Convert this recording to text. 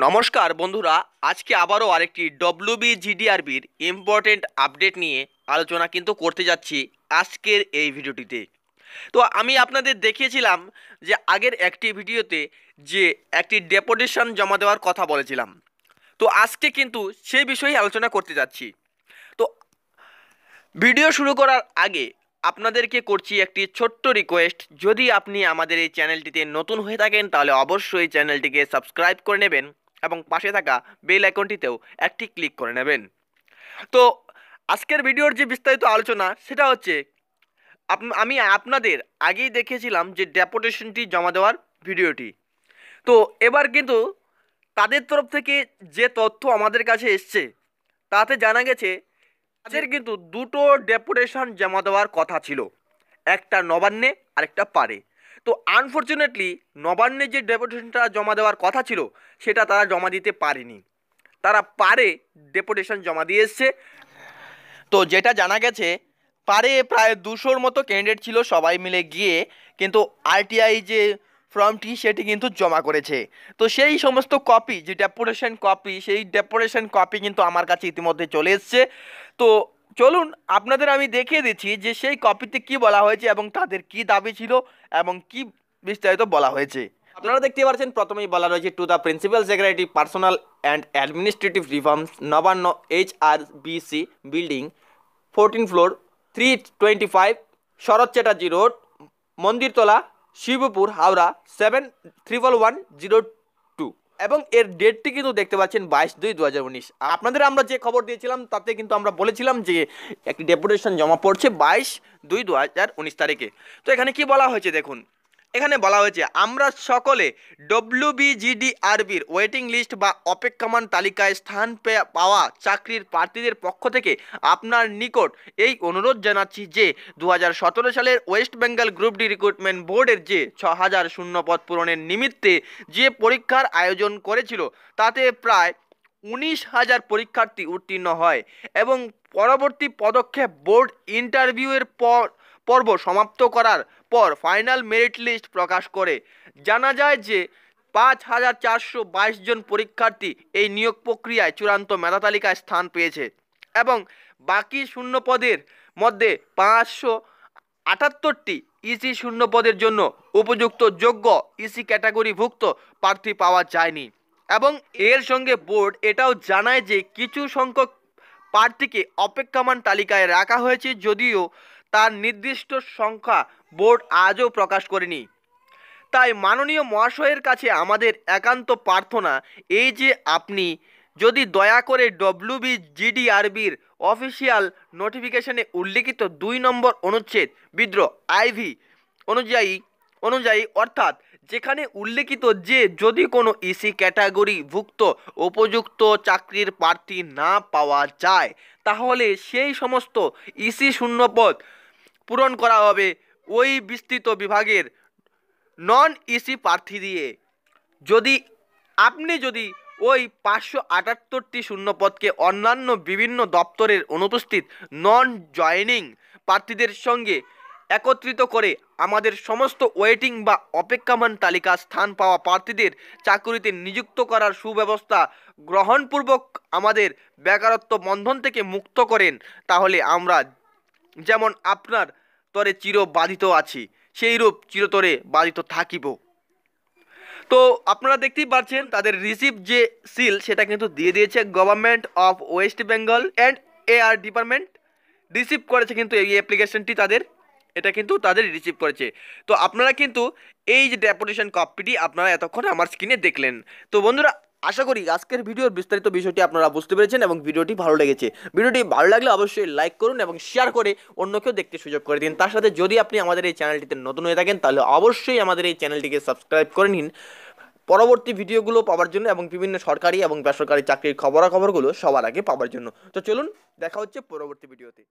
নমস্কার বন্ধুরা, আজকে আবারও আরেকটি ডব্লিউবি জিডিআরবির ইম্পর্টেন্ট আপডেট নিয়ে আলোচনা কিন্তু করতে যাচ্ছি আজকের এই ভিডিওটিতে। তো আমি আপনাদের দেখিয়েছিলাম যে আগের একটি ভিডিওতে যে একটি ডেপুটেশন জমা দেওয়ার কথা বলেছিলাম। তো আজকে কিন্তু সেই বিষয়ে আলোচনা করতে যাচ্ছি। তো ভিডিও শুরু করার আগে আপনাদেরকে করছি একটি ছোট্ট রিকোয়েস্ট যদি আপনি আমাদের এই চ্যানেলটিতে নতুন হয়ে থাকেন, তাহলে অবশ্যই চ্যানেলটিকে সাবস্ক্রাইব করে নেবেন। এবং পাশে থাকা বেল আইকনটিতেও একটি ক্লিক করে নেবেন। তো আজকের ভিডিওর যে বিস্তারিত আলোচনা, সেটা হচ্ছে আমি আপনাদের আগেই দেখিয়েছিলাম যে ডেপুটেশনটি জমা দেওয়ার ভিডিওটি। তো এবার কিন্তু তাদের তরফ থেকে যে তথ্য আমাদের কাছে এসছে, তাতে জানা গেছে তাদের কিন্তু দুটো ডেপুটেশন জমা দেওয়ার কথা ছিল। একটা নবান্নে, আরেকটা পারে। তো আনফর্চুনেটলি নবান্নে যে ডেপুটেশনটা জমা দেওয়ার কথা ছিল, সেটা তারা জমা দিতে পারেনি। তারা পারে ডেপুটেশন জমা দিয়ে এসছে। তো যেটা জানা গেছে, পারে প্রায় দুশোর মতো ক্যান্ডিডেট ছিল সবাই মিলে গিয়ে, কিন্তু আরটিআই যে ফর্মটি সেটি কিন্তু জমা করেছে। তো সেই সমস্ত কপি যে ডেপুটেশন কপি সেই ডেপুটেশন কপি কিন্তু আমার কাছে ইতিমধ্যে চলে এসছে। তো চলুন আপনাদের আমি দেখিয়ে দিচ্ছি যে সেই কপিতে কি বলা হয়েছে এবং তাদের কি দাবি ছিল এবং কি বিস্তারিত বলা হয়েছে। আপনারা দেখতে পাচ্ছেন, প্রথমেই বলা রয়েছে to the principal secretary personnel and administrative reforms Nabanna H R BC building fourteen floor three twenty five Sarat Chatterjee road Mandirtala, Shibpur, Howrah seven triple one zero এবং এর ডেটটি কিন্তু দেখতে পাচ্ছেন বাইশ দুই দু আপনাদের আমরা যে খবর দিয়েছিলাম, তাতে কিন্তু আমরা বলেছিলাম যে একটি ডেপুটেশন জমা পড়ছে বাইশ দুই দু তারিখে। তো এখানে কি বলা হয়েছে দেখুন এখানে বলা হয়েছে, আমরা সকলে ডব্লিউবিজিডিআরবির ওয়েটিং লিস্ট বা অপেক্ষমান তালিকায় স্থান পাওয়া চাকরির প্রার্থীদের পক্ষ থেকে আপনার নিকট এই অনুরোধ জানাচ্ছি যে দু হাজার সতেরো সালের West Bengal group D recruitment বোর্ডের যে ছ হাজার শূন্য পদ পূরণের নিমিত্তে যে পরীক্ষার আয়োজন করেছিল, তাতে প্রায় উনিশ হাজার পরীক্ষার্থী উত্তীর্ণ হয় এবং পরবর্তী পদক্ষেপ বোর্ড ইন্টারভিউয়ের পর পর্ব সমাপ্ত করার পর ফাইনাল মেরিট লিস্ট প্রকাশ করে। জানা যায় যে পাঁচ হাজার চারশো বাইশ জন পরীক্ষার্থী এই নিয়োগ প্রক্রিয়ায় চূড়ান্ত মেধা তালিকায় স্থান পেয়েছে এবং বাকি শূন্য পদের মধ্যে পাঁচশো আটাত্তরটি ইসি শূন্য পদের জন্য উপযুক্ত যোগ্য ইসি ক্যাটাগরিভুক্ত প্রার্থী পাওয়া যায়নি এবং এর সঙ্গে বোর্ড এটাও জানায় যে কিছু সংখ্যক প্রার্থীকে অপেক্ষমান তালিকায় রাখা হয়েছে যদিও তার নির্দিষ্ট সংখ্যা বোর্ড আজও প্রকাশ করেনি। তাই মাননীয় মহাশয়ের কাছে আমাদের একান্ত প্রার্থনা এই যে আপনি যদি দয়া করে ডব্লিউবি জিডিআরবির অফিসিয়াল নোটিফিকেশনে উল্লিখিত দুই নম্বর অনুচ্ছেদ বিদ্রোহ আইভি অনুযায়ী অনুযায়ী অর্থাৎ যেখানে উল্লেখিত যে যদি কোনো ইসি ক্যাটাগরিভুক্ত উপযুক্ত চাকরির প্রার্থী না পাওয়া যায়, তাহলে সেই সমস্ত ইসি শূন্যপদ পূরণ করা হবে ওই বিস্তৃত বিভাগের নন ইসি প্রার্থী দিয়ে। যদি আপনি যদি ওই পাঁচশো আটাত্তরটি শূন্যপদকে অন্যান্য বিভিন্ন দপ্তরের অনুপস্থিত নন জয়েনিং প্রার্থীদের সঙ্গে একত্রিত করে আমাদের সমস্ত ওয়েটিং বা অপেক্ষামান তালিকা স্থান পাওয়া প্রার্থীদের চাকুরিতে নিযুক্ত করার সুব্যবস্থা গ্রহণপূর্বক আমাদের বেকারত্ব বন্ধন থেকে মুক্ত করেন, তাহলে আমরা যেমন আপনার তরে চির বাধিত আছি, সেইরূপ চিরতরে বাধিত থাকিব। তো আপনারা দেখতেই পাচ্ছেন তাদের রিসিভ যে সিল সেটা কিন্তু দিয়ে দিয়েছে government of West Bengal and AR department receive করেছে কিন্তু এই অ্যাপ্লিকেশনটি তাদের, এটা কিন্তু তাদের রিসিভ করেছে। তো আপনারা কিন্তু এই যে ডেপুটেশন কপিটি আপনারা এতক্ষণ আমার স্ক্রিনে দেখলেন। তো বন্ধুরা আশা করি আজকের ভিডিওর বিস্তারিত বিষয়টি আপনারা বুঝতে পেরেছেন এবং ভিডিওটি ভালো লেগেছে। ভিডিওটি ভালো লাগলে অবশ্যই লাইক করুন এবং শেয়ার করে অন্যকেও দেখতে সুযোগ করে দিন। তার সাথে যদি আপনি আমাদের এই চ্যানেলটিতে নতুন হয়ে থাকেন, তাহলে অবশ্যই আমাদের এই চ্যানেলটিকে সাবস্ক্রাইব করে নিন। পরবর্তী ভিডিওগুলো পাওয়ার জন্য এবং বিভিন্ন সরকারি এবং বেসরকারি চাকরির খবরাখবরগুলো সবার আগে পাওয়ার জন্য। তো চলুন, দেখা হচ্ছে পরবর্তী ভিডিওতে।